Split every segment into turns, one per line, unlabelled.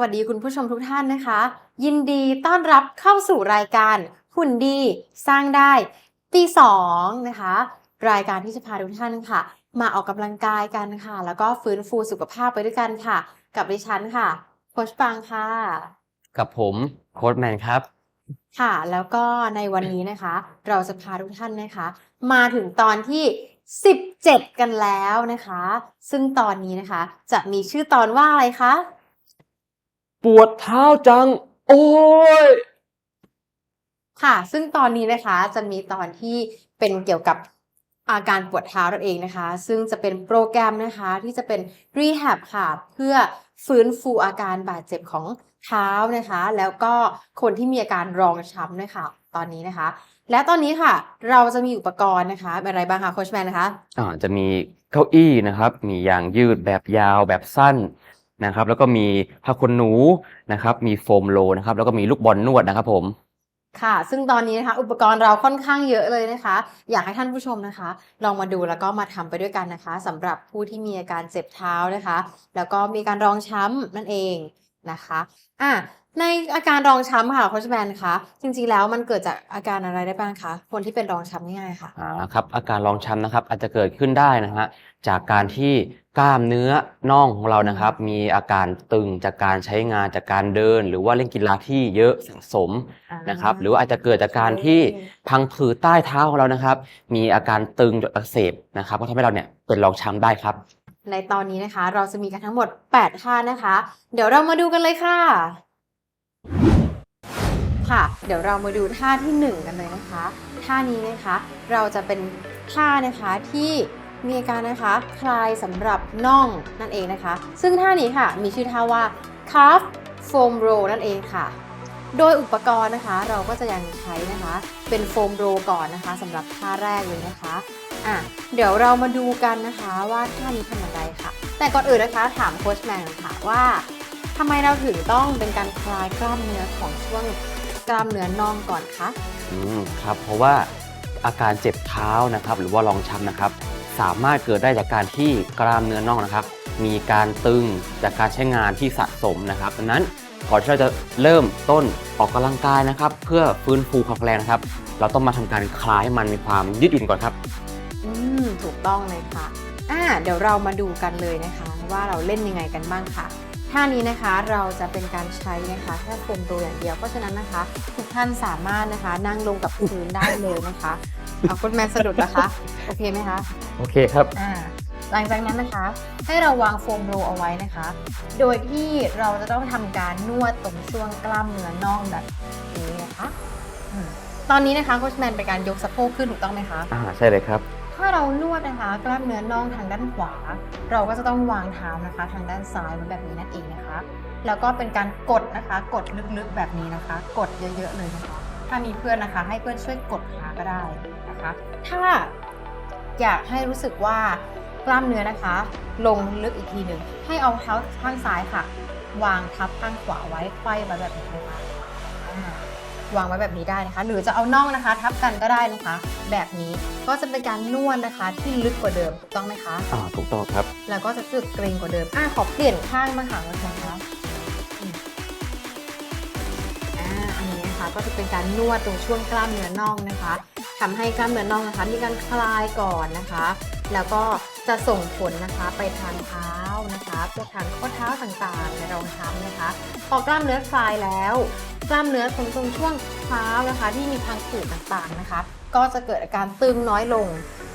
วัสดีคุณผู้ชมทุกท่านนะคะ ยินดีต้อนรับเข้าสู่รายการหุ่นดีสร้างได้ปี2นะคะ รายการที่จะพาทุกท่านค่ะ มาออกกำลังกายกันค่ะ แล้วก็ฟื้นฟูสุขภาพไปด้วยกันค่ะ กับดิฉันค่ะโคชปังค่ะ
กับผมโค้ดแมนครับ
ค่ะ แล้วก็ในวันนี้นะคะ เราจะพาทุกท่านนะคะ มาถึงตอนที่ 17 กันแล้วนะคะ ซึ่งตอนนี้นะคะ จะมีชื่อตอนว่าอะไรคะ
ปวดเท้าจัง โอ้ย
ค่ะ ซึ่งตอนนี้นะคะจะมีตอนที่เป็นเกี่ยวกับอาการปวดเท้านั่นเองนะคะ ซึ่งจะเป็นโปรแกรมนะคะที่จะเป็น rehab ค่ะ เพื่อฟื้นฟูอาการบาดเจ็บของเท้านะคะ แล้วก็คนที่มีอาการรองช้ำด้วยค่ะตอนนี้นะคะ และตอนนี้ค่ะ เราจะมีอุปกรณ์นะคะเป็นอะไรบ้างคะโคชแมนนะคะ
อ่าจะมีเก้าอี้นะครับ มียางยืดแบบยาวแบบสั้น นะครับ แล้วก็มีผ้าขนหนูนะครับ มีโฟมโลนะครับ แล้วก็มีลูกบอลนวดนะครับ ผม
ค่ะ ซึ่งตอนนี้นะคะอุปกรณ์เราค่อนข้างเยอะเลยนะคะ อยากให้ท่านผู้ชมนะคะ ลองมาดูแล้วก็มาทำไปด้วยกันนะคะสำหรับผู้ที่มีอาการเจ็บเท้านะคะ แล้วก็มีการรองช้ำนั่นเองนะคะอะ ในอาการรองช้ำค่ะโคชแมนคะจริงๆแล้วมันเกิดจากอาการอะไรได้บ้างคะคนที่เป็นรองช้ำง่ายๆค่ะ
อ่าครับอาการรองช้ำนะครับอาจจะเกิดขึ้นได้นะฮะจากการที่กล้ามเนื้อน่องของเรานะครับ มีอาการตึงจากการใช้งานจากการเดิน หรือว่าเล่นกีฬาที่เยอะสะสมนะครับ หรือว่าอาจจะเกิดจากการที่พังผืดใต้เท้าของเรานะครับ มีอาการตึงจนอักเสบนะครับก็ทำให้เราเนี่ยเป็นรองช้ำได้ครับ
ในตอนนี้นะคะ เราจะมีกันทั้งหมด 8 ท่านะคะ เดี๋ยวเรามาดูกันเลยค่ะ ค่ะ เดี๋ยวเรามาดูท่าที่ 1 กันเลยนะคะ ท่านี้นะคะเราจะเป็นท่านะคะที่มีอาการนะคะคลายสำหรับน่องนั่นเองนะคะ ซึ่งท่านี้ค่ะมีชื่อท่าว่า calf foam roll นั่นเองค่ะ โดยอุปกรณ์นะคะเราก็จะยังใช้นะคะเป็นโฟมโรลก่อนนะคะสำหรับท่าแรกเลยนะคะอะเดี๋ยวเรามาดูกันนะคะว่าท่านี้ทำอย่างไรค่ะ แต่ก่อนอื่นนะคะถามโค้ชแมนค่ะว่า ทำไมเราถึงต้องเป็นการคลายกล้ามเนื้อของช่วงกล้ามเนื้อน่องก่อนคะ
อืมครับเพราะว่าอาการเจ็บเท้านะครับ หรือว่ารองช้ำนะครับ สามารถเกิดได้จากการที่กล้ามเนื้อน่องนะครับ มีการตึงจากการใช้งานที่สะสมนะครับดังนั้นก่อนที่เราจะเริ่มต้นออกกำลังกายนะครับ เพื่อฟื้นฟูความแข็งแรงนะครับ เราต้องมาทำการคลายให้มันมีความยืดหยุ่นก่อนครับ
อืมถูกต้องเลยค่ะอ่าเดี๋ยวเรามาดูกันเลยนะคะ ว่าเราเล่นยังไงกันบ้างค่ะ ท่านี้นะคะเราจะเป็นการใช้นะคะแค่โฟมโรลอย่างเดียว เพราะฉะนั้นนะคะทุกท่านสามารถนะคะนั่งลงกับพื้นได้เลยนะคะเอาคุณแมนสะดุดนะคะโอเคไหมคะ
โอเคครับ
อ่าหลังจากนั้นนะคะให้เราวางโฟมโรลเอาไว้นะคะ โดยที่เราจะต้องทำการนวดตรงช่วงกล้ามเนื้อน่องแบบนี้นะคะอืมตอนนี้นะคะโคชแมนเป็นการยกสะโพกขึ้นถูกต้องไหมคะ
อ่าใช่เลยครับ
ถ้าเรานวดนะคะกล้ามเนื้อน่องทางด้านขวา เราก็จะต้องวางเท้านะคะ ทางด้านซ้ายไว้แบบนี้นั่นเองนะคะ แล้วก็เป็นการกดนะคะ กดลึกๆแบบนี้นะคะ กดเยอะๆเลยนะคะ ถ้ามีเพื่อนนะคะ ให้เพื่อนช่วยกดขาก็ได้นะคะ ถ้าอยากให้รู้สึกว่ากล้ามเนื้อนะคะ ลงลึกอีกทีหนึ่งให้เอาเท้าข้างซ้ายค่ะ วางทับข้างขวาไว้ไขว้ไว้แบบนี้นะคะ วางไว้แบบนี้ได้นะคะ หรือจะเอาน่องนะคะ ทับกันก็ได้นะคะ แบบนี้ก็จะเป็นการนวดนะคะที่ลึกกว่าเดิมถูกต้องไหมคะ
อ่าถูกต้องครับ
แล้วก็จะรู้สึกเกรงกว่าเดิมอะขอเปลี่ยนข้างมาหาคุณนะคะอืมอ่าอันนี้นะคะก็จะเป็นการนวดตรงช่วงกล้ามเนื้อน่องนะคะ ทำให้กล้ามเนื้อน่องนะคะ มีการคลายก่อนนะคะ แล้วก็จะส่งผลนะคะไปทางเท้านะคะพวกทางข้อเท้าต่างๆในรองเท้านะคะ พอกล้ามเนื้อคลายแล้ว กล้ามเนื้อตรงตรงช่วงเท้านะคะ ที่มีทางผูกต่างๆนะคะ ก็จะเกิดอาการตึงน้อยลง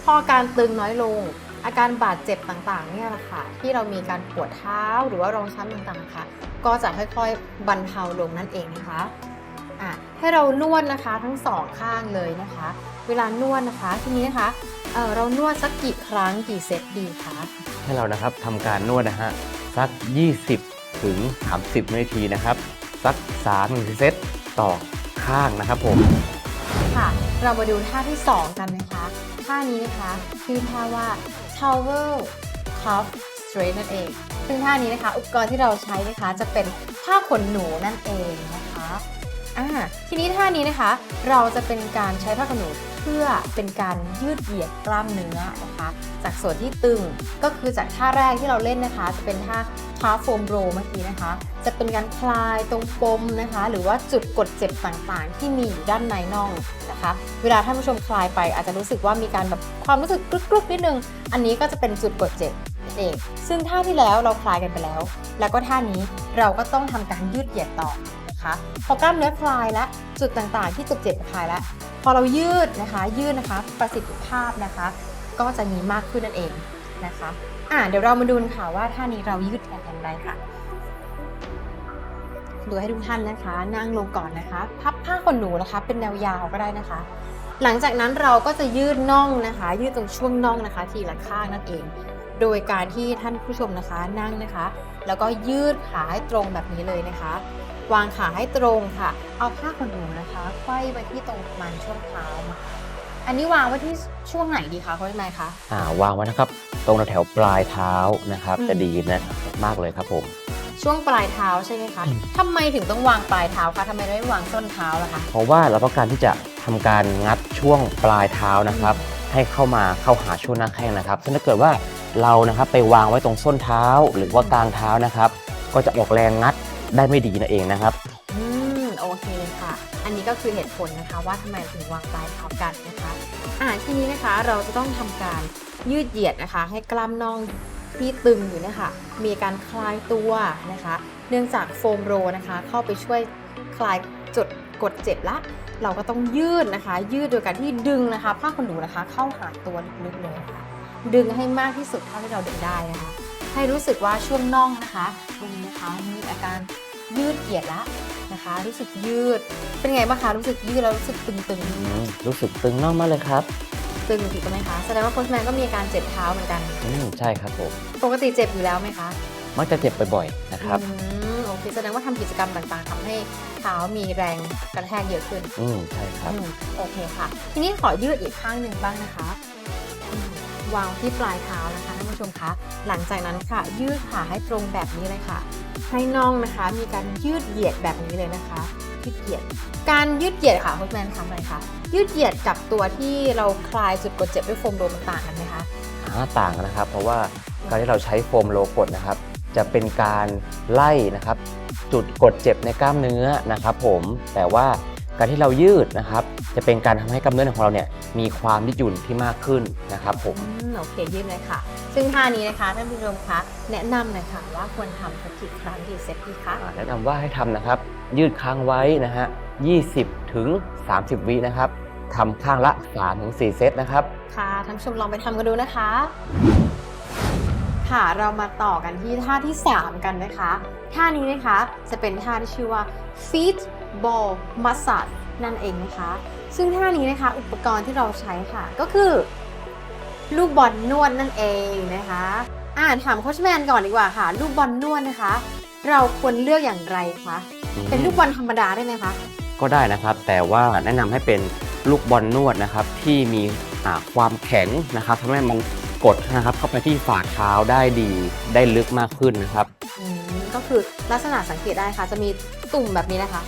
พอการตึงน้อยลง อาการบาดเจ็บต่างๆเนี่ยแหละค่ะที่เรามีการปวดเท้าหรือว่ารองช้ำต่างๆค่ะ ก็จะค่อยๆบรรเทาลงนั่นเองนะคะะให้เรานวดนะคะทั้งสองข้างเลยนะคะ เวลานวดนะคะ ทีนี้นะคะเอ่อเรานวดสักกี่ครั้งกี่เซตดีคะ
ให้เรานะครับทำการนวดนะฮะสัก 20 ถึง 30 นาทีนะครับ สัก3ถึง4เซตต่อข้างนะครับผม
ค่ะ เรามาดูท่าที่ 2 กันนะคะท่านี้นะคะคือท่าว่า towel cuff straight นั่นเอง ซึ่งท่านี้นะคะ อุปกรณ์ที่เราใช้นะคะจะเป็นผ้าขนหนูนั่นเองนะคะอ่าทีนี้ท่านี้นะคะ เราจะเป็นการใช้ผ้าขนหนูเพื่อเป็นการยืดเหยียดกล้ามเนื้อนะคะ จากส่วนที่ตึงก็คือจากท่าแรกที่เราเล่นนะคะ จะเป็นท่าท่าโฟมโรเมื่อกี้นะคะ จะเป็นการคลายตรงปมนะคะ หรือว่าจุดกดเจ็บต่างๆ ที่มีอยู่ด้านในน่องนะคะ เวลาท่านผู้ชมคลายไปอาจจะรู้สึกว่ามีการแบบความรู้สึกกรุบๆนิดนึง อันนี้ก็จะเป็นจุดกดเจ็บเองซึ่งท่าที่แล้วเราคลายกันไปแล้ว แล้วก็ท่านี้เราก็ต้องทำการยืดเหยียดต่อ นะคะ พอกล้ามเนื้อคลายแล้วจุดต่างๆ ที่เจ็บคลายแล้วพอเรายืดนะคะ ยืดนะคะประสิทธิภาพนะคะ ก็จะมีมากขึ้นนั่นเองนะคะอ่าเดี๋ยวเรามาดูกันค่ะว่าท่านี้เรายืดกันอย่างไรค่ะดูให้ทุกท่านนะคะ นั่งลงก่อนนะคะ พับผ้าขนหนูนะคะ เป็นแนวยาวก็ได้นะคะ หลังจากนั้นเราก็จะยืดน่องนะคะ ยืดตรงช่วงน่องนะคะ ทีละข้างนั่นเอง โดยการที่ท่านผู้ชมนะคะนั่งนะคะ แล้วก็ยืดขาให้ตรงแบบนี้เลยนะคะ วางขาให้ตรงค่ะ เอาผ้าขนหนูนะคะไขว้ไว้ที่ตรงประมาณช่วงเท้านะคะอันนี้วางไว้ที่ช่วงไหนดีคะคุณแม่คะ
อ่าวางไว้นะครับ ตรงแถวๆปลายเท้านะครับ
อืม
จะดีนะมากเลยครับผม
ช่วงปลายเท้าใช่ไหมคะ
อืม
ทำไมถึงต้องวางปลายเท้าคะทำไมไม่วางส้นเท้าล่ะคะ
เพราะว่าเราต้องการที่จะทำการงัดช่วงปลายเท้านะครับ ให้เข้ามาเข้าหาช่วงหน้าแข้งนะครับซึ่งถ้าเกิดว่าเรานะครับไปวางไว้ตรงส้นเท้าหรือว่ากลางเท้านะครับ ก็จะออกแรงงัด ได้ไม่ดีนั่นเองนะครับ
อืมโอเคเลยค่ะ อันนี้ก็คือเหตุผลนะคะว่าทำไมถึงวางปลายเท้ากันนะคะอ่าทีนี้นะคะเราจะต้องทำการยืดเหยียดนะคะ ให้กล้ามน่องที่ตึงอยู่เนะคะมีการคลายตัวนะคะ เนื่องจากโฟมโรนะคะ เข้าไปช่วยคลายจุดกดเจ็บละเราก็ต้องยืดนะคะ ยืดโดยการที่ดึงนะคะผ้าขนหนูนะคะ เข้าหาตัวลึกๆเลยนะคะดึงให้มากที่สุดเท่าที่เราดึงได้นะคะ ให้รู้สึกว่าช่วงน่องนะคะตรงนี้นะคะมีอาการ ยืดเหยียดละนะคะ รู้สึกยืด เป็นไงบ้างคะ รู้สึกยืดแล้วรู้สึกตึง
อืมรู้สึกตึงน่องมากเลยครับ
ๆ ตึงถูกไหมคะ แสดงว่าโค้ชแมนก็มีอาการเจ็บเท้าเหมือนกัน
อืมใช่ครับผม
ปกติเจ็บอยู่แล้วไหมคะ
มักจะเจ็บบ่อยๆนะครับ
อืมโอเคแสดงว่าทำกิจกรรมต่างๆทำให้เท้ามีแรงกระแทกเยอะขึ้น
อืมใช่ครับ
อืมโอเคค่ะ ทีนี้ขอยืดอีกข้างหนึ่งบ้างนะคะอืมวางที่ปลายเท้านะคะท่านผู้ชมคะ หลังจากนั้นค่ะ ยืดขาให้ตรงแบบนี้เลยค่ะ ให้น่องนะคะ มีการยืดเหยียดแบบนี้เลยนะคะยืดเหยียด การยืดเหยียดค่ะคุณแมนทำอะไรคะยืดเหยียดกับตัวที่เราคลายจุดกดเจ็บด้วยโฟมโรมต่างกันไหมคะ
อ่าต่างกันนะครับ เพราะว่าการที่เราใช้โฟมโลกดนะครับ จะเป็นการไล่นะครับ จุดกดเจ็บในกล้ามเนื้อนะครับ ผมแต่ว่า การที่เรายืดนะครับ จะเป็นการทำให้กล้ามเนื้อของเราเนี่ยมีความยืดหยุ่นที่มากขึ้นนะครับผม
อืมโอเคยืดเลยค่ะ ซึ่งท่านี้นะคะท่านผู้ชมคะแนะนำหน่อยค่ะว่าควรทำสักกี่ครั้งกี่เซตดีคะ
อ่าแนะนำว่าให้ทำนะครับ ยืดค้างไว้นะฮะ20 ถึง 30 วินะครับทำข้างละ3ถึง4เซตนะครับ
ค่ะท่านผู้ชมลองไปทำกันดูนะคะ ค่ะเรามาต่อกันที่ท่าที่ 3 กันนะคะ ท่านี้นะคะจะเป็นท่าที่ชื่อว่า feet ball massage นั่นเองนะคะ ซึ่งท่านี้นะคะ อุปกรณ์ที่เราใช้ค่ะ ก็คือ ลูกบอลนวดนั่นเองนะคะอ่าถามโคชแมนก่อนดีกว่าค่ะ ลูกบอลนวดนะคะ เราควรเลือกอย่างไรคะเป็นลูกบอลธรรมดาได้ไหมคะ
ก็ได้นะครับ แต่ว่าแนะนำให้เป็นลูกบอลนวดนะครับ ที่มีอ่าความแข็งนะครับทำให้มัน กดนะครับเข้าไปที่ฝ่าเท้าได้ดีได้ลึกมากขึ้นนะครับ
อืมก็คือลักษณะสังเกตได้ค่ะ จะมีตุ่มแบบนี้นะคะ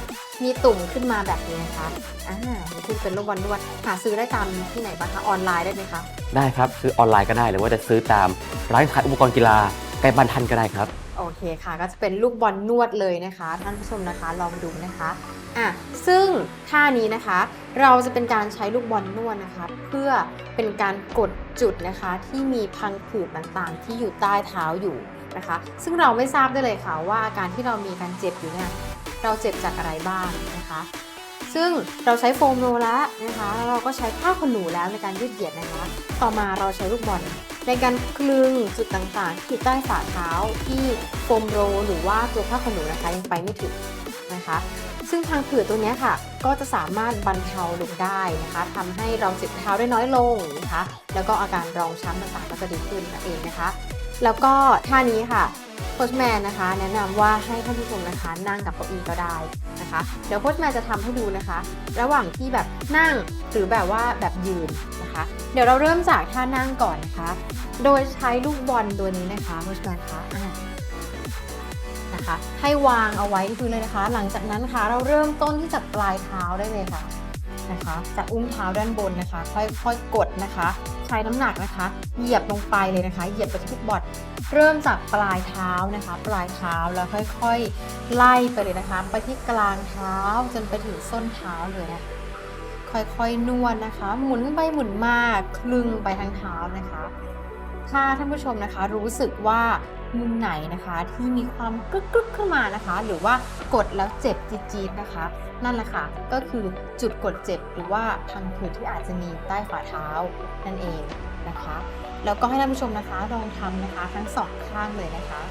มีตุ่มขึ้นมาแบบนี้นะคะอ่านี่คือเป็นลูกบอลนวดหาซื้อได้ตามที่ไหนบ้างคะออนไลน์ได้ไหมคะ
ได้ครับซื้อออนไลน์ก็ได้หรือว่าจะซื้อตามร้านขายอุปกรณ์กีฬา ใกลบ้านท่านก็ได้ครับ
โอเคค่ะ ก็จะเป็นลูกบอลนวดเลยนะคะท่านผู้ชมนะคะลองดูนะคะอะซึ่งท่านี้นะคะเราจะเป็นการใช้ลูกบอลนวดนะคะ เพื่อเป็นการกดจุดนะคะที่มีพังผืดต่างๆ ที่อยู่ใต้เท้าอยู่นะคะ ซึ่งเราไม่ทราบได้เลยค่ะว่าอาการที่เรามีการเจ็บอยู่เนี่ยเราเจ็บจากอะไรบ้างนะคะ ซึ่งเราใช้โฟมโรลแล้วนะคะแล้วเราก็ใช้ผ้าขนหนูแล้วในการยืดเหยียดนะคะ ต่อมาเราใช้ลูกบอลในการคลึงจุดต่างๆ ที่ใต้ฝ่าเท้าที่โฟมโรลหรือว่าตัวผ้าขนหนูนะคะยังไปไม่ถึงนะคะ ซึ่งทางผืดตัวนี้ค่ะ ก็จะสามารถบรรเทาลงได้นะคะทำให้เราเจ็บเท้าได้น้อยลงนะคะ แล้วก็อาการรองช้ำต่างๆก็จะดีขึ้นนั่นเองนะคะ แล้วก็ท่านี้ค่ะ โค้ชแมนนะคะ แนะนำว่าให้ท่านผู้ชมนะคะนั่งกับเก้าอี้ก็ได้นะคะ เดี๋ยวโค้ชแมนจะทำให้ดูนะคะ ระหว่างที่แบบนั่งหรือแบบว่าแบบยืนนะคะ เดี๋ยวเราเริ่มจากท่านั่งก่อนนะคะ โดยใช้ลูกบอลตัวนี้นะคะโค้ชแมนคะนะคะ ให้วางเอาไว้ที่พื้นเลยนะคะ หลังจากนั้นค่ะเราเริ่มต้นที่จากปลายเท้าได้เลยค่ะ นะคะจากอุ้งเท้าด้านบนนะคะ ค่อยๆกดนะคะ ใช้น้ำหนักนะคะ เหยียบลงไปเลยนะคะ เหยียบไปที่บอลเริ่มจากปลายเท้านะคะ ปลายเท้าแล้วค่อยๆ ไล่ไปเลยนะคะ ไปที่กลางเท้าจนไปถึงส้นเท้าเลยนะคะค่อยๆนวดนะคะ หมุนไปหมุนมาคลึงไปทั้งเท้านะคะ ถ้าท่านผู้ชมนะคะรู้สึกว่า มุมไหนนะคะที่มีความกรึกกรึกขึ้นมานะคะ หรือว่ากดแล้วเจ็บจี๊ดๆนะคะ นั่นแหละค่ะก็คือจุดกดเจ็บหรือว่าพังผืดที่อาจจะมีใต้ฝ่าเท้านั่นเองนะคะแล้วก็ให้ท่านผู้ชมนะคะลองทำนะคะทั้งสองข้างเลยนะคะ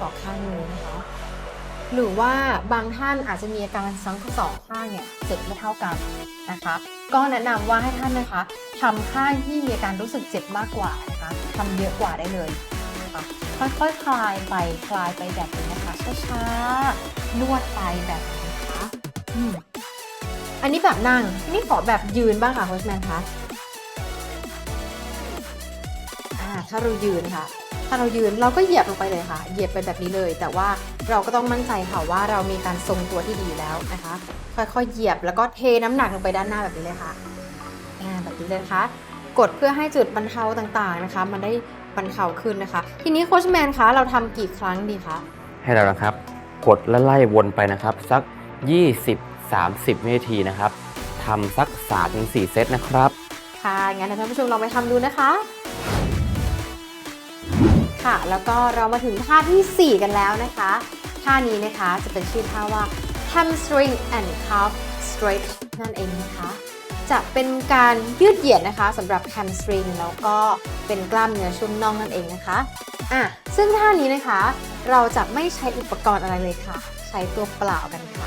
สองข้างเลยนะคะหรือว่าบางท่านอาจจะมีอาการทั้งสองข้างเนี่ยเจ็บไม่เท่ากันนะคะ ก็แนะนำว่าให้ท่านนะคะทำข้างที่มีอาการรู้สึกเจ็บมากกว่านะคะทำเยอะกว่าได้เลย คะค่อยๆ คลายไปคลายไปแบบนี้นะคะ ช้าๆ นวดไปแบบนี้นะคะอันนี้แบบนั่งอันนี่ขอแบบยืนบ้างค่ะโคชแมนคะถ้าเรายืนค่ะ ถ้าเรายืนเราก็เหยียบลงไปเลยค่ะ เหยียบไปแบบนี้เลย แต่ว่าเราก็ต้องมั่นใจค่ะว่าเรามีการทรงตัวที่ดีแล้วนะคะ ค่อยๆ เหยียบแล้วก็เทน้ำหนักลงไปด้านหน้าแบบนี้เลยค่ะแบบนี้เลยนะคะกดเพื่อให้จุดบรรเทาต่างๆนะคะ มันได้ บรรเทาขึ้นนะคะ ทีนี้โค้ชแมนคะเราทำกี่ครั้งดีคะ
ให้เรานะครับ กดและไล่วนไปนะครับ สัก 20-30วินาทีนะครับทำสัก3-4เซตนะครับ
ค่ะงั้นเดี๋ยวท่านผู้ชมลองไปทำดูนะคะค่ะแล้วก็เรามาถึงท่าทีสี่ 4 กันแล้วนะคะ ท่านี้นะคะจะเป็นชื่อท่าว่า hamstring and calf stretch นั่นเองนะคะ จะเป็นการยืดเหยียดนะคะสำหรับ hamstring แล้วก็เป็นกล้ามเนื้อช่วงน่องนั่นเองนะคะอะซึ่งท่านี้นะคะ เราจะไม่ใช้อุปกรณ์อะไรเลยค่ะ ใช้ตัวเปล่ากันค่ะ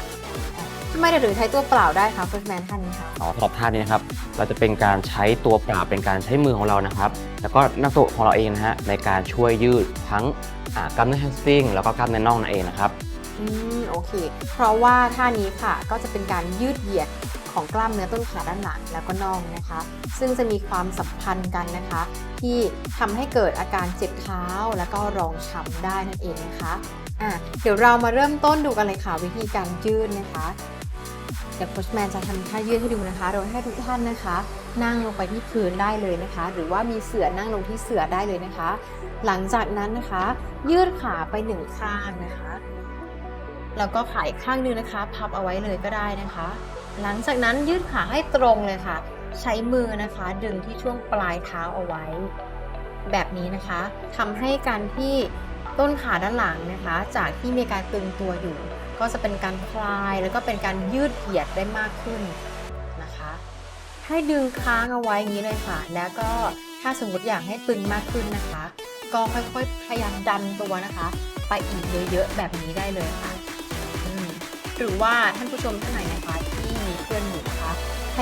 อะทำไมเราถึงใช้ตัวเปล่าได้คะเฟิร์สแมนท่านนี้คะ
อ๋อสำหรับท่านี้นะครับเราจะเป็นการใช้ตัวเปล่าเป็นการใช้มือของเรานะครับ แล้วก็นักโตะของเราเองนะฮะในการช่วยยืดทั้งอ่ากล้ามเนื้อแฮมสตริงแล้วก็กล้ามเนื้อน่องนั่นเองนะครับ
อืมโอเค เพราะว่าท่านี้ค่ะก็จะเป็นการยืดเหยียด ของกล้ามเนื้อต้นขาด้านหลังแล้วก็น่องนะคะ ซึ่งจะมีความสัมพันธ์กันนะคะ ที่ทำให้เกิดอาการเจ็บเท้าแล้วก็รองช้ำได้นั่นเองนะคะอะเดี๋ยวเรามาเริ่มต้นดูกันเลยค่ะวิธีการยืดนะคะเดี๋ยวโค้ชแมนจะทำท่ายืดให้ดูนะคะ โดยให้ทุกท่านนะคะ นั่งลงไปที่พื้นได้เลยนะคะ หรือว่ามีเสื่อนั่งลงที่เสื่อได้เลยนะคะ หลังจากนั้นนะคะ ยืดขาไปหนึ่งข้างนะคะ แล้วก็ขาอีกข้างนึงนะคะ พับเอาไว้เลยก็ได้นะคะ หลังจากนั้นยืดขาให้ตรงเลยค่ะ ใช้มือนะคะดึงที่ช่วงปลายเท้าเอาไว้ แบบนี้นะคะทำให้การที่ต้นขาด้านหลังนะคะ จากที่มีการตึงตัวอยู่ ก็จะเป็นการคลายแล้วก็เป็นการยืดเหยียดได้มากขึ้นนะคะ ให้ดึงค้างเอาไว้อย่างนี้เลยค่ะ แล้วก็ถ้าสมมติอยากให้ตึงมากขึ้นนะคะ ก็ค่อยๆพยายามดันตัวนะคะ ไปอีกเยอะๆแบบนี้ได้เลยค่ะหรือว่าท่านผู้ชมท่านไหนนะคะ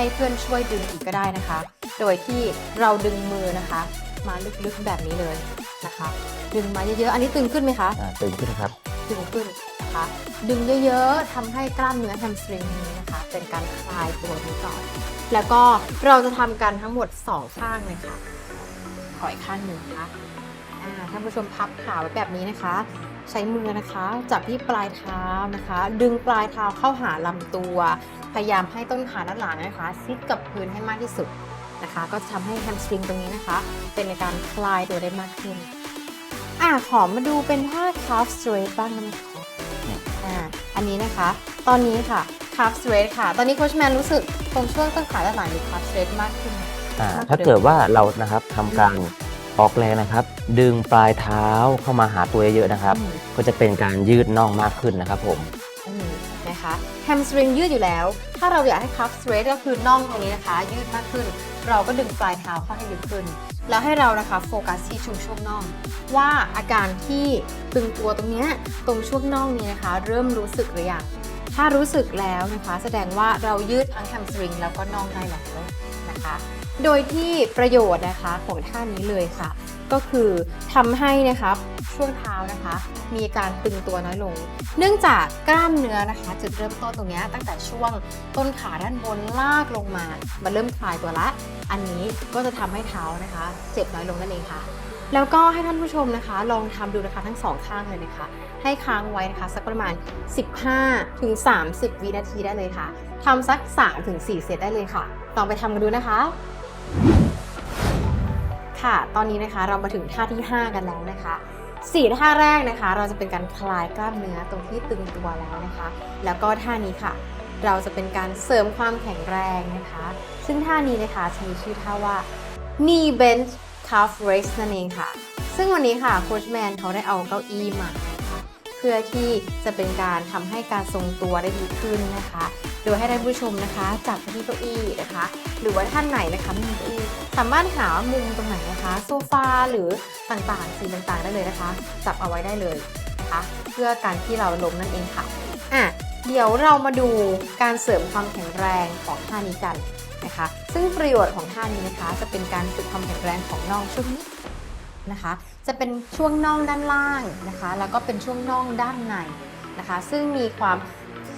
ให้เพื่อนช่วยดึงอีกก็ได้นะคะ โดยที่เราดึงมือนะคะ มาลึกๆแบบนี้เลยนะคะ ดึงมาเยอะๆ อันนี้ตึงขึ้นไหมคะ
อ่าตึงขึ้นครับ
ดึงขึ้นนะคะ ดึงเยอะๆทำให้กล้ามเนื้อแฮมสตริงนี้นะคะ เป็นการคลายตัวนี้ก่อน แล้วก็เราจะทำกันทั้งหมด 2 ข้างเลยค่ะ ขออีกข้างหนึ่งนะคะอ่าท่านผู้ชมพับขาไว้แบบนี้นะคะ ใช้มือนะคะ จับที่ปลายเท้านะคะ ดึงปลายเท้าเข้าหาลำตัวพ ยายามให้ต้นขาด้านหลังนะคะซิดกับพื้นให้มากที่สุดนะคะ ก็จะทำให้แฮมสตริงตรงนี้นะคะ เป็นในการคลายตัวได้มากขึ้นอะขอมาดูเป็นท่า calf straight บ้างได้ไหมคะอ่าอันนี้นะคะ ตอนนี้ค่ะ calf straight ค่ะ ตอนนี้โค้ชแมนรู้สึกตรงช่วงต้นขาด้านหลังหรือ calf straight มากขึ้นไหม
อ่ามา
กกว่า
ถ้าเกิดว่าเรานะครับทำการออกแรงนะครับ ดึงปลายเท้าเข้ามาหาตัวเยอะๆนะครับ
อืม
ก็จะเป็นการยืดน่องมากขึ้นนะครับผม
อืม นะคะแฮมสตริงยืดอยู่แล้ว ถ้าเราอยากให้ calf straight ก็คือน่องตรงนี้นะคะ ยืดมากขึ้น เราก็ดึงปลายเท้าเข้าให้ลึกขึ้น แล้วให้เรานะคะโฟกัสที่ช่วงช่วงน่อง ว่าอาการที่ตึงตัวตรงนี้ตรงช่วงน่องนี้นะคะ เริ่มรู้สึกหรือยังถ้ารู้สึกแล้วนะคะ แสดงว่าเรายืดทั้งแฮมสตริงแล้วก็น่องได้แล้วนะคะ โดยที่ประโยชน์นะคะของท่านี้เลยค่ะ ก็คือทำให้นะคะช่วงเท้านะคะ มีการตึงตัวน้อยลง เนื่องจากกล้ามเนื้อนะคะ จุดเริ่มต้นตรงนี้ตั้งแต่ช่วงต้นขาด้านบนลากลงมา มันเริ่มคลายตัวละ อันนี้ก็จะทำให้เท้านะคะ เจ็บน้อยลงนั่นเองค่ะ แล้วก็ให้ท่านผู้ชมนะคะ ลองทำดูนะคะทั้งสองข้างเลยนะคะ ให้ค้างไว้นะคะ สักประมาณ 15ถึง30 วินาทีได้เลยค่ะทำสัก3ถึง4เซตได้เลยค่ะลองไปทำกันดูนะคะ ค่ะ ตอนนี้นะคะเรามาถึงท่าที่ 5 กันแล้วนะคะสี่ท่าแรกนะคะ เราจะเป็นการคลายกล้ามเนื้อตรงที่ตึงตัวแล้วนะคะ แล้วก็ท่านี้ค่ะ เราจะเป็นการเสริมความแข็งแรงนะคะ ซึ่งท่านี้นะคะจะมีชื่อท่าว่า knee bend calf raise นั่นเองค่ะ ซึ่งวันนี้ค่ะโค้ชแมนเขาได้เอาเก้าอี้มานะ เพื่อที่จะเป็นการทำให้การทรงตัวได้ดีขึ้นนะคะ โดยให้ท่านผู้ชมนะคะ จับที่เก้าอี้นะคะ หรือว่าท่านไหนนะคะไม่มีเก้าอี้สามารถหามุมตรงไหนนะคะ โซฟาหรือต่างๆสิ่งต่างๆได้เลยนะคะ จับเอาไว้ได้เลยนะคะ เพื่อการที่เราล้มนั่นเองค่ะอะเดี๋ยวเรามาดูการเสริมความแข็งแรงของท่านี้กันนะคะ ซึ่งประโยชน์ของท่านี้นะคะ จะเป็นการฝึกความแข็งแรงของน่องช่วงนี้ นะคะ จะเป็นช่วงน่องด้านล่างนะคะ แล้วก็เป็นช่วงน่องด้านในนะคะ ซึ่งมีความ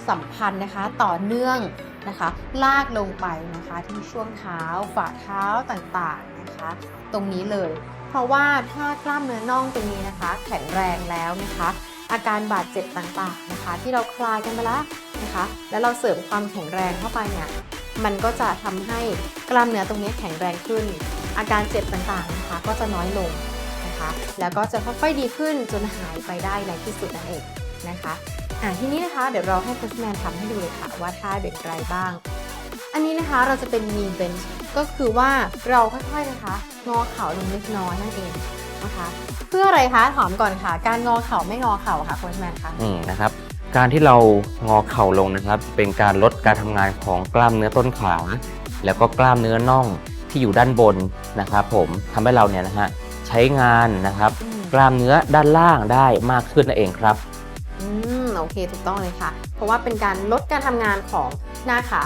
สัมพันธ์นะคะต่อเนื่องนะคะ ลากลงไปนะคะที่ช่วงเท้าฝ่าเท้าต่างๆนะคะ ตรงนี้เลย เพราะว่าถ้ากล้ามเนื้อน่องตรงนี้นะคะ แข็งแรงแล้วนะคะ อาการบาดเจ็บต่างๆนะคะ ที่เราคลายกันไปแล้วนะคะ แล้วเราเสริมความแข็งแรงเข้าไปเนี่ยมันก็จะทำให้กล้ามเนื้อตรงนี้แข็งแรงขึ้น อาการเจ็บต่างๆนะคะ ก็จะน้อยลง แล้วก็จะค่อยๆดีขึ้นจนหายไปได้ในที่สุดนั่นเองนะคะอะทีนี้นะคะเดี๋ยวเราให้โค้ชแมนทำให้ดูเลยค่ะว่าท่าเป็นไรบ้าง อันนี้นะคะเราจะเป็น knee bend ก็คือว่าเราค่อยๆนะคะ งอเข่าลงเล็กน้อยนั่นเองนะคะ เพื่ออะไรคะถามก่อนค่ะ การงอเข่าไม่งอเข่าค่ะโค้ชแมนคะ
อืมนะครับการที่เรางอเข่าลงนะครับ เป็นการลดการทำงานของกล้ามเนื้อต้นขาแล้วก็กล้ามเนื้อน่องที่อยู่ด้านบนนะครับผมทำให้เราเนี่ยนะฮะ ใช้งานนะครับ
อืม
กล้ามเนื้อด้านล่างได้มากขึ้นนั่นเองครับ
อืมโอเคถูกต้องเลยค่ะ เพราะว่าเป็นการลดการทำงานของหน้าขา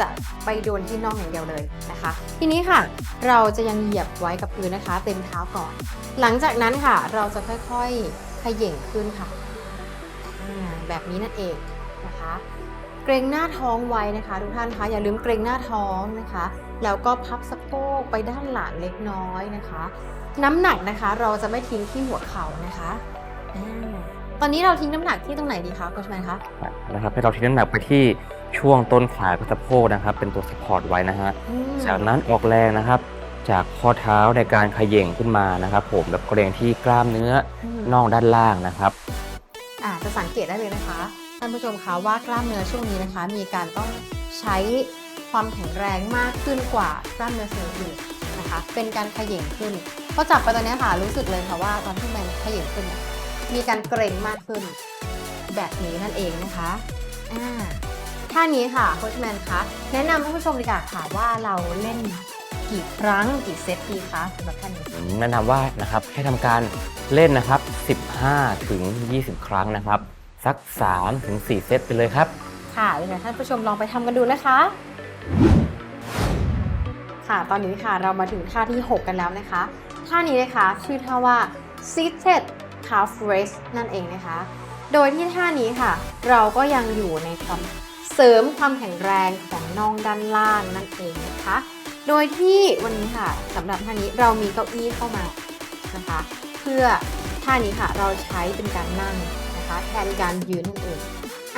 จะไปโดนที่น่องอย่างเดียวเลยนะคะ ทีนี้ค่ะ เราจะยังเหยียบไว้กับพื้นนะคะ เต็มเท้าก่อน หลังจากนั้นค่ะ เราจะค่อยๆเขย่งขึ้นค่ะอ่าแบบนี้นั่นเองนะคะ เกรงหน้าท้องไว้นะคะ ทุกท่านคะอย่าลืมเกรงหน้าท้องนะคะ แล้วก็พับสะโพกไปด้านหลังเล็กน้อยนะคะ น้ำหนักนะคะ เราจะไม่ทิ้งที่หัวเข่านะคะอ่าตอนนี้เราทิ้งน้ำหนักที่ตรงไหนดีคะคุณชแมนคะ
นะครับให้เราทิ้งน้ำหนักไปที่ช่วงต้นขากับสะโพกนะครับ เป็นตัวสปอร์ตไว้นะฮะ
อืม
จากนั้นออกแรงนะครับ จากข้อเท้าในการเขย่งขึ้นมานะครับ ผมแบบเกรงที่กล้ามเนื้อ
อืม
น่องด้านล่างนะครับ
อ่าจะสังเกตได้เลยนะคะท่านผู้ชมคะว่ากล้ามเนื้อช่วงนี้นะคะ มีการต้องใช้ความแข็งแรงมากขึ้นกว่ากล้ามเนื้อส่วนอื่น นะคะ เป็นการเขย่งขึ้นพอจับไปตอนนี้ยค่ะรู้สึกเลยค่ะว่าตอนที่มันเขย่งขึ้นเนี่ยมีการเกร็งมากขึ้น แบบนี้นั่นเองนะคะอ่าท่านี้ค่ะโค้ชแมนคะแนะนำท่านผู้ชมดีกว่าค่ะว่าเราเล่นกี่ครั้งกี่เซตดีคะสำหรับท่านนี้
ผมแนะนำว่านะครับให้ทำการเล่นนะครับ 15 ถึง 20 ครั้งนะครับ สัก 3 ถึง 4 เซตไปเลยครับ
ค่ะเดี๋ยวท่านผู้ชมลองไปทำกันดูนะคะ ค่ะ ตอนนี้ค่ะเรามาถึงท่าที่ 6 กันแล้วนะคะ ท่านี้นะคะชื่อท่าว่า seated calf raise นั่นเองนะคะ โดยที่ท่านี้ค่ะ เราก็ยังอยู่ในความเสริมความแข็งแรงของน่องด้านล่างนั่นเองนะคะ โดยที่วันนี้ค่ะสำหรับท่านี้เรามีเก้าอี้เข้ามานะคะ เพื่อท่านี้ค่ะเราใช้เป็นการนั่งนะคะ แทนการยืนนั่นเอง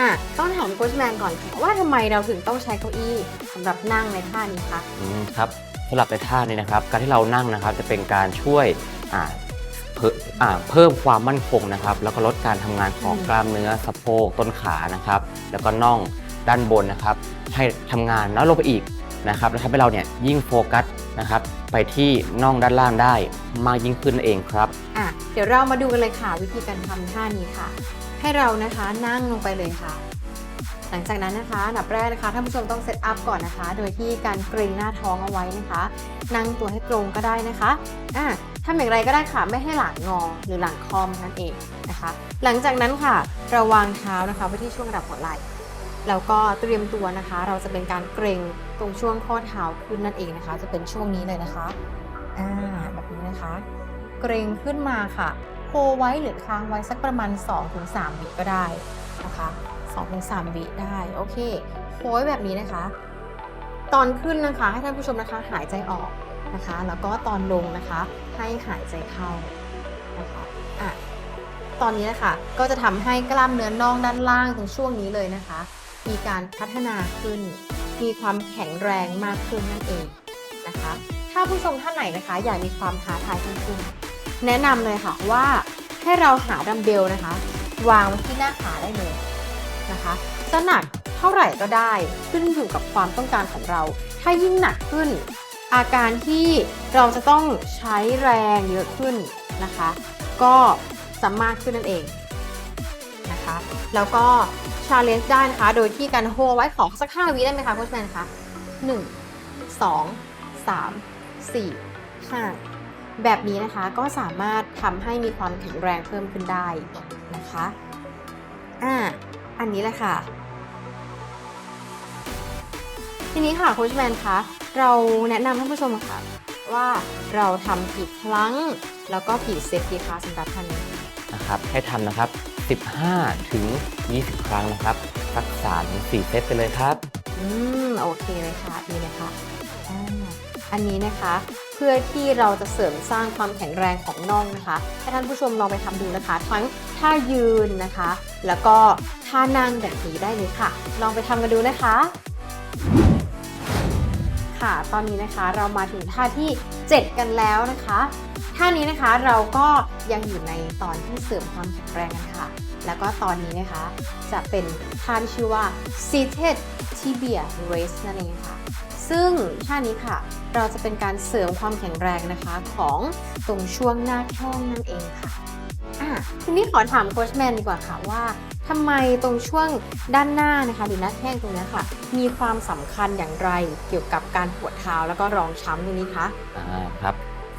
อะต้องถามโค้ชแมนก่อนค่ะว่าทำไมเราถึงต้องใช้เก้าอี้สำหรับนั่งในท่านี้คะ
อืมครับสำหรับในท่านี้นะครับ การที่เรานั่งนะครับจะเป็นการช่วยอ่าเพิ่มอ่าเพิ่มความมั่นคงนะครับ แล้วก็ลดการทำงานของ
อืม
กล้ามเนื้อสะโพกต้นขานะครับ แล้วก็น่องด้านบนนะครับ ให้ทำงานน้อยลงไปอีกนะครับแล้วทำให้เราเนี่ยยิ่งโฟกัสนะครับ ไปที่น่องด้านล่างได้มากยิ่งขึ้นนั่นเองครับ
อะเดี๋ยวเรามาดูกันเลยค่ะวิธีการทำท่านี้ค่ะ ให้เรานะคะนั่งลงไปเลยค่ะ หลังจากนั้นนะคะอันดับแรกนะคะท่านผู้ชมต้องเซตอัพก่อนนะคะ โดยที่การเกรงหน้าท้องเอาไว้นะคะ นั่งตัวให้ตรงก็ได้นะคะอ่าทำอย่างไรก็ได้ค่ะไม่ให้หลังงอหรือหลังคอมนั่นเองนะคะ หลังจากนั้นค่ะเราวางเท้านะคะไว้ที่ช่วงระดับหัวไหล่แล้วก็เตรียมตัวนะคะ เราจะเป็นการเกรงตรงช่วงข้อเท้าขึ้นนั่นเองนะคะ จะเป็นช่วงนี้เลยนะคะอ่าแบบนี้นะคะ เกรงขึ้นมาค่ะ โฮไว้หรือค้างไว้สักประมาณ 2-3 วิก็ได้นะคะ2-3 วิได้ โอเคโฮไว้แบบนี้นะคะ ตอนขึ้นนะคะ ให้ท่านผู้ชมนะคะหายใจออกนะคะ แล้วก็ตอนลงนะคะ ให้หายใจเข้านะคะอะตอนนี้นะคะก็จะทำให้กล้ามเนื้อน่องด้านล่างตรงช่วงนี้เลยนะคะ มีการพัฒนาขึ้น มีความแข็งแรงมากขึ้นนั่นเองนะคะ ถ้าผู้ชมท่านไหนนะคะ อยากมีความท้าทายเพิ่มขึ้น แนะนำเลยค่ะว่าให้เราหาดัมเบลนะคะ วางไว้ที่หน้าขาได้เลยนะคะจะหนักเท่าไหร่ก็ได้ขึ้นอยู่กับความต้องการของเรา ถ้ายิ่งหนักขึ้น อาการที่เราจะต้องใช้แรงเยอะขึ้นนะคะ ก็จะมากขึ้นนั่นเองนะคะ แล้วก็ชาเลนจ์ได้นะคะ โดยที่การโฮไว้ขอสัก5วิได้ไหมคะโค้ชแมนคะ1 2 3 4 5 แบบนี้นะคะก็สามารถทำให้มีความแข็งแรงเพิ่มขึ้นได้นะคะอ่าอันนี้แหละค่ะ ทีนี้ค่ะโค้ชแมนคะเราแนะนำท่านผู้ชมค่ะว่าเราทำกี่ครั้ง แล้วก็กี่เซตดีคะสำหรับท่านนี้
นะครับให้ทำนะครับ 15 ถึง 20 ครั้งนะครับสัก3ถึง4เซตไปเลยครับ
อืม โอเคเลยค่ะ ดีเลยค่ะอ่าอันนี้นะคะเพื่อที่เราจะเสริมสร้างความแข็งแรงของน่องนะคะให้ท่านผู้ชมลองไปทำดูนะคะ ทั้งท่ายืนนะคะ แล้วก็ท่านั่งแบบนี้ได้เลยค่ะ ลองไปทำกันดูนะคะ ค่ะตอนนี้นะคะเรามาถึงท่าที่ 7 กันแล้วนะคะท่านี้นะคะเราก็ยังอยู่ในตอนที่เสริมความแข็งแรงกันค่ะ แล้วก็ตอนนี้นะคะจะเป็นท่าที่ชื่อว่า seated tibia raise นั่นเองค่ะ ซึ่งท่านี้ค่ะ เราจะเป็นการเสริมความแข็งแรงนะคะของตรงช่วงหน้าแข้งนั่นเองค่ะอะทีนี้ขอถามโค้ชแมนดีกว่าค่ะว่าทำไมตรงช่วงด้านหน้านะคะหรือหน้าแข้งตรงเนี้ยค่ะ มีความสำคัญอย่างไรเกี่ยวกับการปวดเท้าแล้วก็รองช้ำตรงนี้คะ
อ่าครับ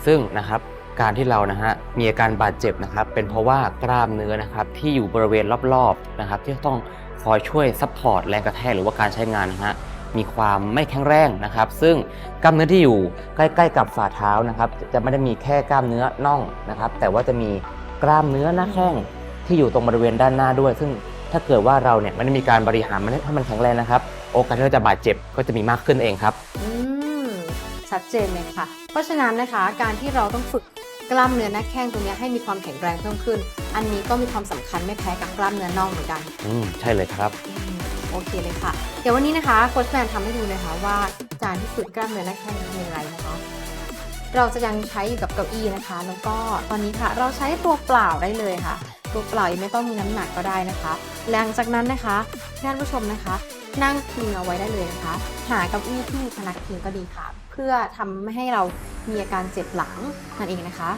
ซึ่งนะครับการที่เรานะฮะมีอาการบาดเจ็บนะครับ เป็นเพราะว่ากล้ามเนื้อนะครับที่อยู่บริเวณรอบๆนะครับ ที่ต้องคอยช่วยซัพพอร์ตแรงกระแทกหรือว่าการใช้งานนะฮะ มีความไม่แข็งแรงนะครับ ซึ่งกล้ามเนื้อที่อยู่ใกล้ ๆ กับฝ่าเท้านะครับ จะไม่ได้มีแค่กล้ามเนื้อน่องนะครับ แต่ว่าจะมีกล้ามเนื้อหน้าแข้งที่อยู่ตรงบริเวณด้านหน้าด้วย ซึ่งถ้าเกิดว่าเราเนี่ยไม่ได้มีการบริหารมันให้มันแข็งแรงนะครับ โอกาสที่เราจะบาดเจ็บก็จะมีมากขึ้นเองครับ
อืมชัดเจนเลยค่ะ เพราะฉะนั้นนะคะการที่เราต้องฝึกกล้ามเนื้อหน้าแข้งตรงเนี้ยให้มีความแข็งแรงเพิ่มขึ้น อันนี้ก็มีความสำคัญไม่แพ้กับกล้ามเนื้อน่องเหมือนกัน
อืมใช่เลยครับ
อืม โอเคเลยค่ะ เดี๋ยววันนี้นะคะโค้ชแมนทำให้ดูนะคะว่าการที่ฝึกกล้ามเนื้อหน้าแข้งทำอย่างไรนะคะ เราจะยังใช้อยู่กับเก้าอี้นะคะ แล้วก็ตอนนี้ค่ะเราใช้ตัวเปล่าได้เลยค่ะ ตัวเปล่ายังไม่ต้องมีน้ำหนักก็ได้นะคะหลังจากนั้นนะคะท่านผู้ชมนะคะ นั่งพิงเอาไว้ได้เลยนะคะ หาเก้าอี้ที่มีพนักพิงก็ดีค่ะ เพื่อทำไม่ให้เรามีอาการเจ็บหลังนั่นเองนะคะ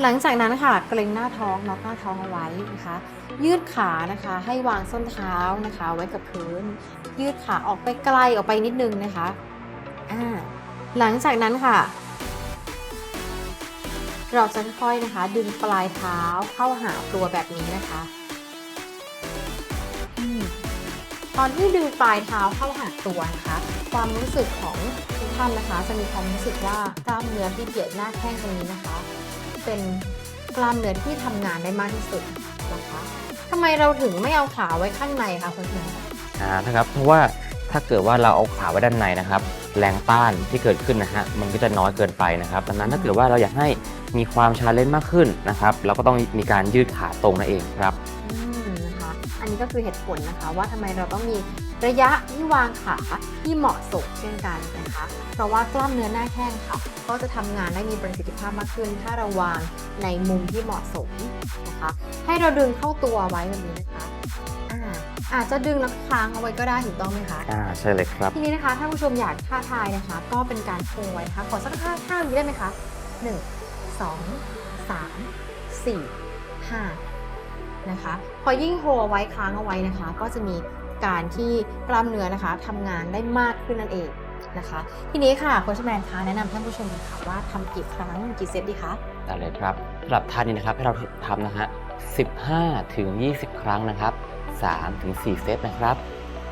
หลังจากนั้นค่ะเกรงหน้าท้องล็อกหน้าท้องเอาไว้นะคะ ยืดขานะคะให้วางส้นเท้านะคะ ไว้กับพื้น ยืดขาออกไปไกลออกไปนิดนึงนะคะอ่าหลังจากนั้นค่ะ เราจะค่อยๆนะคะ ดึงปลายเท้าเข้าหาตัวแบบนี้นะคะอตอนที่ดึงปลายเท้าเข้าหาตัวนะคะ ความรู้สึกของทุกท่านนะคะ จะมีความรู้สึกว่ากล้ามเนื้อที่เบียดหน้าแข้งตรงนี้นะคะ เป็นกล้ามเนื้อที่ทำงานได้มากที่สุดนะคะทำไมเราถึงไม่เอาขาไว้ข้างในคะคุณแม่
อ่านะครับ เพราะว่าถ้าเกิดว่าเราเอาขาไว้ด้านในนะครับ แรงต้านที่เกิดขึ้นนะฮะมันก็จะน้อยเกินไปนะครับดังนั้นถ้าเกิดว่าเราอยากให้มีความชาเลนจ์มากขึ้นนะครับ เราก็ต้องมีการยืดขาตรงนั่นเองครับ
อืมนะคะอันนี้ก็คือเหตุผลนะคะว่าทำไมเราต้องมีระยะที่วางขาที่เหมาะสมเช่นกันนะคะ เพราะว่ากล้ามเนื้อหน้าแข้งค่ะ ก็จะทำงานได้มีประสิทธิภาพมากขึ้น ถ้าเราวางในมุมที่เหมาะสมนะคะ ให้เราดึงเข้าตัวไว้แบบนี้นะคะอ่าอาจจะดึงแล้วค้างเอาไว้ก็ได้ถูกต้องไหมคะ
อ่าใช่เลยครับ
ทีนี้นะคะถ้าผู้ชมอยากท่าทายนะคะ ก็เป็นการคงไว้นะคะขอสักท่าท่านี้ได้ไหมคะหนึ่งสองสามสี่ห้านะคะ พอยิ่งโฮเอาไว้ค้างเอาไว้นะคะ ก็จะมีการที่กล้ามเนื้อนะคะทำงานได้มากขึ้นนั่นเองนะคะ ทีนี้ค่ะโค้ชแมนคะแนะนำท่านผู้ชมค่ะว่าทำกี่ครั้งกี่เซตดีคะ
ได้เลยครับสำหรับท่านี้นะครับให้เราทำนะฮะ15ถึง20 ครั้งนะครับ3ถึง4เซตนะครับ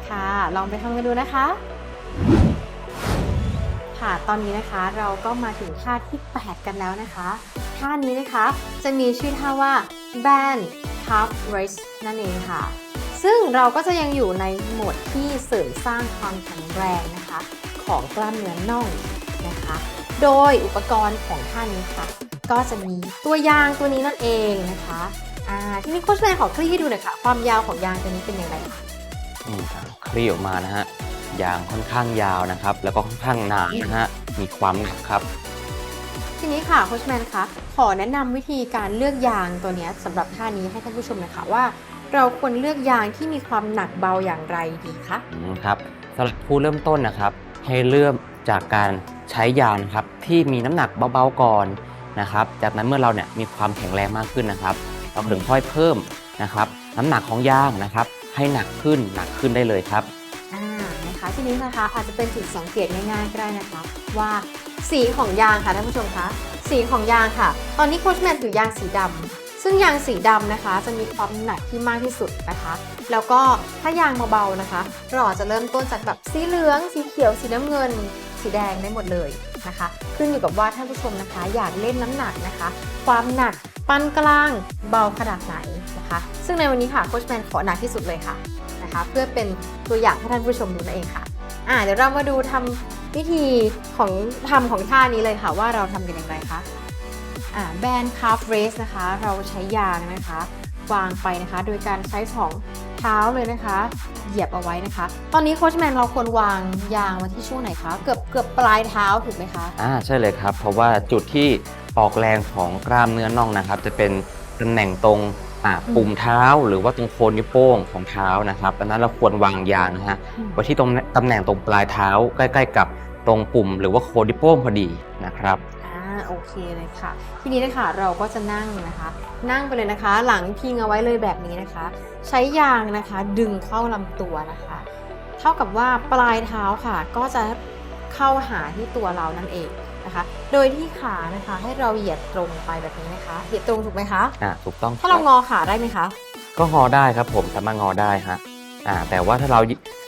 ค่ะ ลองไปทำกันดูนะคะ ค่ะ ตอนนี้นะคะเราก็มาถึงท่าที่ 8 กันแล้วนะคะ ท่านี้นะคะจะมีชื่อท่าว่า band calf raise นั่นเองค่ะ ซึ่งเราก็จะยังอยู่ในโหมดที่เสริมสร้างความแข็งแรงนะคะ ของกล้ามเนื้อน่องนะคะ โดยอุปกรณ์ของท่านี้ค่ะ ก็จะมีตัวยางตัวนี้นั่นเองนะคะทีนี้โค้ชแมนขอคลี่ให้ดูหน่อยค่ะ ความยาวของยางตัวนี้เป็นอย่างไรคะ
อืมอะคลี่ออกมานะฮะ ยางค่อนข้างยาวนะครับ แล้วก็ค่อนข้างหนานะฮะ มีความหนักครับ
ทีนี้ค่ะโค้ชแมนคะขอแนะนำวิธีการเลือกยางตัวเนี้ยสำหรับท่านี้ให้ท่านผู้ชมหนะคะว่า เราควรเลือกยางที่มีความหนักเบาอย่างไรดีคะ
อืมครับสำหรับผู้เริ่มต้นนะครับ ให้เริ่มจากการใช้ยางนะครับที่มีน้ำหนักเบาๆก่อนนะครับ จากนั้นเมื่อเราเนี่ยมีความแข็งแรงมากขึ้นนะครับ เราถึงค่อยเพิ่มนะครับ น้ำหนักของยางนะครับ ให้หนักขึ้นหนักขึ้นได้เลยครับ
อ่านะคะทีนี้นะคะ อาจจะเป็นจุดสังเกตง่ายๆก็ได้นะคะว่าสีของยางค่ะท่านผู้ชมคะสีของยางค่ะ ตอนนี้โค้ชแมนถือยางสีดำซึ่งยางสีดำนะคะ จะมีความหนักที่มากที่สุดนะคะ แล้วก็ถ้ายางเบาๆนะคะ เราอาจจะเริ่มต้นจากแบบสีเหลือง สีเขียว สีน้ำเงิน สีแดงได้หมดเลยนะคะ ขึ้นอยู่กับว่าท่านผู้ชมนะคะ อยากเล่นน้ำหนักนะคะ ความหนักปานกลางเบาขนาดไหนนะคะ ซึ่งในวันนี้ค่ะโค้ชแมนขอหนักที่สุดเลยค่ะ นะคะ เพื่อเป็นตัวอย่างให้ท่านผู้ชมดูนั่นเองค่ะอ่าเดี๋ยวเรามาดูทำวิธีของทำของท่านี้เลยค่ะว่าเราทำกันอย่างไรคะอ่าแบนคาร์ฟเรสนะคะ เราใช้ยางนะคะวางไปนะคะ โดยการใช้สองเท้าเลยนะคะ เหยียบเอาไว้นะคะ ตอนนี้โค้ชแมนเราควรวางยางมาที่ช่วงไหนคะเกือบเกือบปลายเท้าถูกไหมคะ
อ่าใช่เลยครับ เพราะว่าจุดที่ออกแรงของกล้ามเนื้อน่องนะครับ จะเป็นตำแหน่งตรง อ่าปุ่มเท้าหรือว่าตรงโคนนิ้วโป้งของเท้านะครับดังนั้นเราควรวางยางนะฮะ
อืม
ไว้ที่ตรงตำแหน่งตรงปลายเท้าใกล้ ๆ กับตรงปุ่ม หรือว่าโคนนิ้วโป้งพอดีนะครับ
อ่าโอเคเลยค่ะ ทีนี้นะคะเราก็จะนั่งนะคะ นั่งไปเลยนะคะ หลังพิงเอาไว้เลยแบบนี้นะคะ ใช้ยางนะคะดึงเข้าลำตัวนะคะ เท่ากับว่าปลายเท้าค่ะ ก็จะเข้าหาที่ตัวเรานั่นเอง นะคะ โดยที่ขานะคะให้เราเหยียดตรงไปแบบนี้นะคะ เหยียดตรงถูกไหมคะ
อ่าถูกต้อง
ถ้าเรางอขาได้ไหมคะ
ก็งอได้ครับผมสามารถงอได้ฮะอ่าแต่ว่าถ้าเรา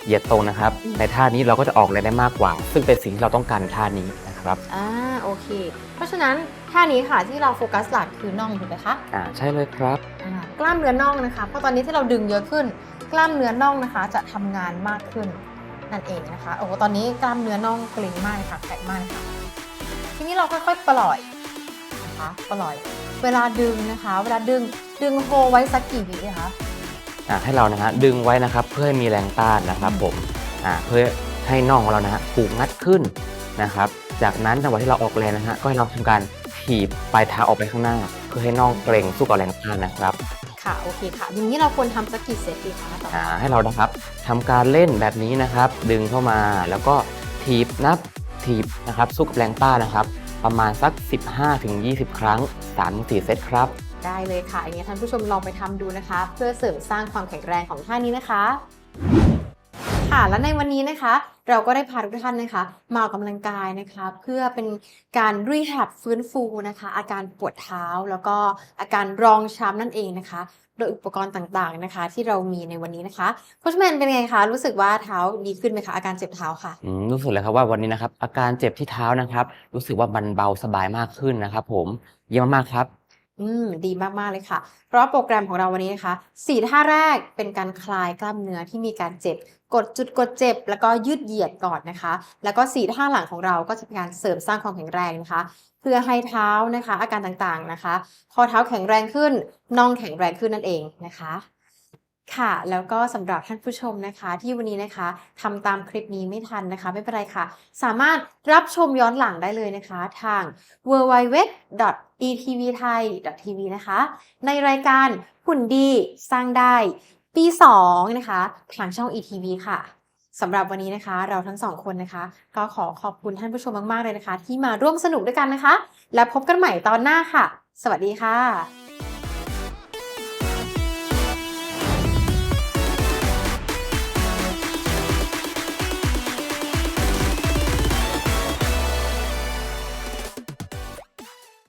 เหยียดตรงนะครับ
อืม
ในท่านี้เราก็จะออกแรงได้มากกว่า ซึ่งเป็นสิ่งที่เราต้องการในท่านี้นะครับ
อ่าโอเค เพราะฉะนั้นท่านี้ค่ะที่เราโฟกัสหลักคือน่องถูกไหมคะ
อ่าใช่เลยครับ
อ่ากล้ามเนื้อน่องนะคะ เพราะตอนนี้ที่เราดึงเยอะขึ้น กล้ามเนื้อน่องนะคะ จะทำงานมากขึ้นนั่นเองนะคะโอ้โหตอนนี้กล้ามเนื้อน่องเกร็งมากเลยค่ะแข็งมากเลยค่ะ ทีนี้เราค่อยๆปล่อยนะคะปล่อย เวลาดึงนะคะ เวลาดึงดึงโฮไว้สักกี่วินะคะ
อ่าให้เรานะฮะดึงไว้นะครับเพื่อให้มีแรงต้านนะครับผมอ่าเพื่อให้น่องของเรานะฮะถูกงัดขึ้นนะครับ จากนั้นจังหวะที่เราออกแรงนะฮะก็ให้เราทำการถีบปลายเท้าออกไปข้างหน้า เพื่อให้น่องเกร็งสู้กับแรงต้านนะครับ
ค่ะโอเคค่ะอย่างนี้เราควรทำสักกี่เซตดีคะต่อ
อ่า
มา
ให้เรานะครับทำการเล่นแบบนี้นะครับ ดึงเข้ามาแล้วก็ถีบนับ ถีบนะครับสู้กับแรงต้านนะครับ ประมาณสัก 15-20 ครั้ง 3-4 เซตครับ
ได้เลยค่ะอย่างนี้ท่านผู้ชมลองไปทำดูนะคะ เพื่อเสริมสร้างความแข็งแรงของท่านี้นะคะ ค่ะและในวันนี้นะคะ เราก็ได้พาทุกท่านนะคะ มาออกกำลังกายนะคะ เพื่อเป็นการรีแฮบฟื้นฟูนะคะ อาการปวดเท้าแล้วก็อาการรองช้ำนั่นเองนะคะ โดยอุปกรณ์ต่างๆนะคะ ที่เรามีในวันนี้นะคะโคชแมนเป็นไงคะรู้สึกว่าเท้าดีขึ้นไหมคะอาการเจ็บเท้าค่ะ
อืมรู้สึกเลยครับว่าวันนี้นะครับอาการเจ็บที่เท้านะครับ รู้สึกว่ามันเบาสบายมากขึ้นนะครับ ผมเยี่ยมมากครับ
อืมดีมาก ๆ เลยค่ะ เพราะโปรแกรมของเราวันนี้นะคะสี่ท่าแรกเป็นการคลายกล้ามเนื้อที่มีการเจ็บ กดจุดกดเจ็บ แล้วก็ยืดเหยียดก่อนนะคะ แล้วก็สี่ท่าหลังของเราก็จะเป็นการเสริมสร้างความแข็งแรงนะคะ เพื่อให้เท้านะคะ อาการต่างๆนะคะข้อเท้าแข็งแรงขึ้นน่องแข็งแรงขึ้นนั่นเองนะคะ ค่ะ แล้วก็สำหรับท่านผู้ชมนะคะ ที่วันนี้นะคะทำตามคลิปนี้ไม่ทันนะคะ ไม่เป็นไรค่ะ สามารถรับชมย้อนหลังได้เลยนะคะ ทาง www.etvthai.tv นะคะ ในรายการหุ่นดีสร้างได้ ปี 2 นะคะ ทางช่อง ETV ค่ะสำหรับวันนี้นะคะ เราทั้งสองคนนะคะ ก็ขอขอบคุณท่านผู้ชมมาก ๆ เลยนะคะ ที่มาร่วมสนุกด้วยกันนะคะ และพบกันใหม่ตอนหน้าค่ะ สวัสดีค่ะ